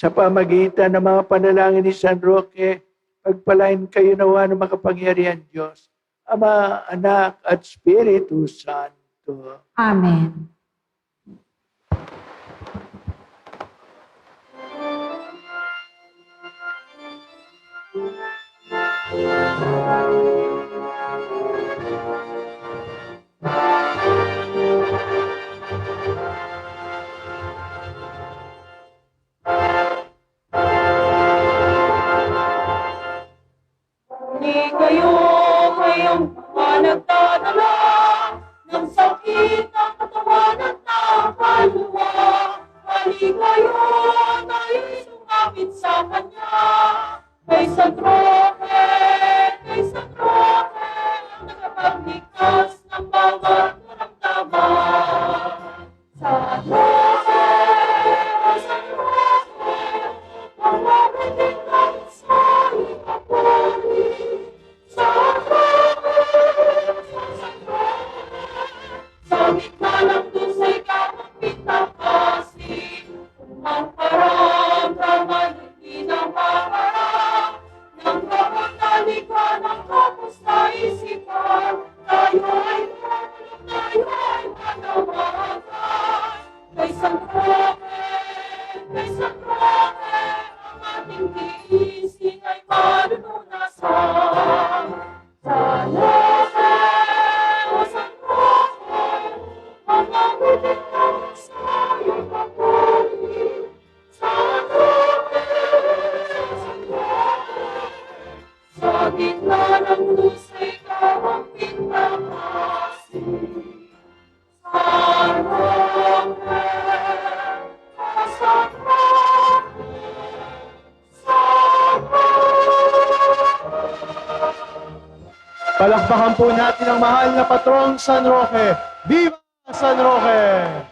sa pamagitan ng mga panalangin ni San Roque, pagpalain kayo nawa ng makapangyarihan Diyos, Ama, Anak, at Espiritu Santo. Amen. Hindi kayo kayong mga nagdadala ng sakit ng katawan at ng kaluluwa. Hali kayo tayo sumapit sa Kanya. Kay San vamos está gitna ng lusay ka ang Roque, San Palakpakan po natin ang mahal na patrong San Roque. Viva San Roque!